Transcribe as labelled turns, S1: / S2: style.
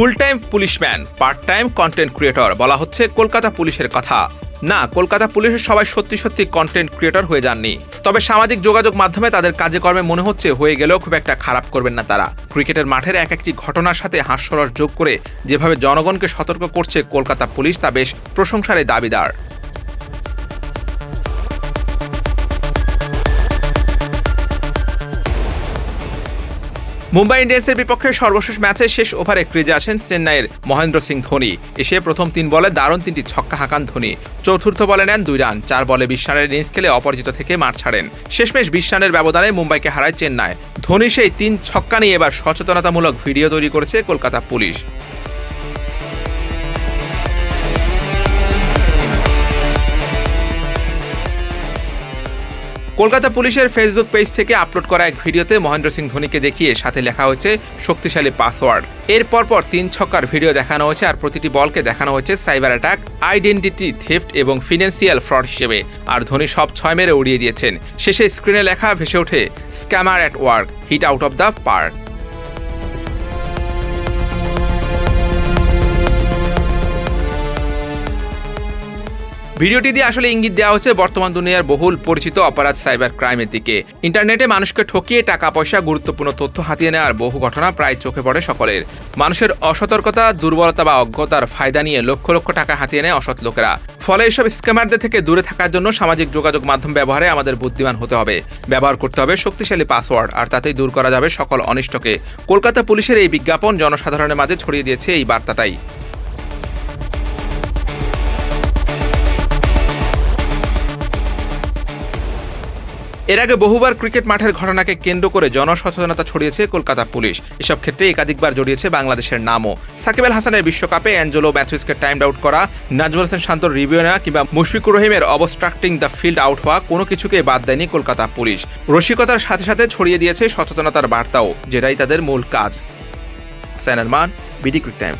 S1: Full time policeman part time content creator বলা হচ্ছে কলকাতা পুলিশের কথা। না, কলকাতা পুলিশের সবাই সত্যি সত্যি কন্টেন্ট ক্রিয়েটর হয়ে যাননি। তবে সামাজিক যোগাযোগ মাধ্যমে তাদের কাজে কর্মে মনে হচ্ছে হয়ে গেলেও খুব একটা খারাপ করবেন না তারা। ক্রিকেটের মাঠের এক একটি ঘটনার সাথে হাস্যরস যোগ করে যেভাবে জনগণকে সতর্ক করছে কলকাতা পুলিশ তা বেশ প্রশংসারে দাবিদার। মুম্বাই ইন্ডিয়ান্সের বিপক্ষে সর্বশেষ ম্যাচে শেষ ওভারে ক্রিজে আসেন চেন্নাইয়ের মহেন্দ্র সিং ধোনি। এসে প্রথম তিন বলে দারুণ তিনটি ছক্কা হাঁকান ধোনি। চতুর্থ বলে নেন দুই রান, চার বলে বিশ রানের ইনিংস খেলে অপরাজিত থেকে মাঠ ছাড়েন। শেষমেশ বিশ রানের ব্যবধানে মুম্বাইকে হারায় চেন্নাই। ধোনি সেই তিন ছক্কা নিয়ে এবার সচেতনতামূলক ভিডিও তৈরি করেছে কলকাতা পুলিশ। কলকাতা পুলিশের ফেসবুক পেজ থেকে আপলোড করা এক ভিডিওতে মহেন্দ্র সিং ধোনিকে দেখিয়ে সাথে লেখা হয়েছে, শক্তিশালী পাসওয়ার্ড এর পরপর তিন ছক্কার ভিডিও দেখানো হয়েছে আর প্রতিটি বলকে দেখানো হয়েছে সাইবার অ্যাটাক আইডেন্টিটি থিফট এবং ফিনান্সিয়াল ফ্রড হিসেবে। আর ধোনি সব ছয় মেরে উড়িয়ে দিয়েছেন। শেষে স্ক্রিনে লেখা, ভেসে ওঠে scammer at work hit out of the park ভিডিওটি দিয়ে আসলে ইঙ্গিত দেওয়া হচ্ছে বর্তমান দুনিয়ার বহুল পরিচিত অপরাধ সাইবার ক্রাইমের দিকে। ইন্টারনেটে মানুষকে ঠকিয়ে টাকা পয়সা গুরুত্বপূর্ণ তথ্য হাতিয়ে নেওয়ার বহু ঘটনা প্রায় চোখে পড়ে সকলের। মানুষের অসতর্কতা, দুর্বলতা বা অজ্ঞতার ফায়দা নিয়ে লক্ষ লক্ষ টাকা হাতিয়ে নেয় অসৎ লোকেরা। ফলে এসব স্ক্যামারদের থেকে দূরে থাকার জন্য সামাজিক যোগাযোগ মাধ্যম ব্যবহারে আমাদের বুদ্ধিমান হতে হবে। ব্যবহার করতে হবে শক্তিশালী পাসওয়ার্ড, আর তাতেই দূর করা যাবে সকল অনিষ্টকে। কলকাতা পুলিশের এই বিজ্ঞাপন জনসাধারণের মাঝে ছড়িয়ে দিয়েছে এই বার্তাটাই। এর আগে বহুবার ক্রিকেট মাঠের ঘটনাকে কেন্দ্র করে জনসচেতনতা ছড়িয়েছে কলকাতা পুলিশ। এসব ক্ষেত্রে একাধিকবার জড়িয়েছে বাংলাদেশের নামও। সাকিব আল হাসানের বিশ্বকাপে অ্যাঞ্জেলো ম্যাথুইসকে টাইম আউট করা, নাজমুল হাসান শান্ত রিভিউ নেওয়া কিংবা মুশফিকুর রহিমের অবস্ট্রাক্টিং দ্য ফিল্ড আউট হওয়া কোনো কিছুকে বাদ দেয়নি কলকাতা পুলিশ। রসিকতার সাথে সাথে ছড়িয়ে দিয়েছে সচেতনতার বার্তাও, যেটাই তাদের মূল কাজ। সাইনার মান বিডি ক্রিক টাইম।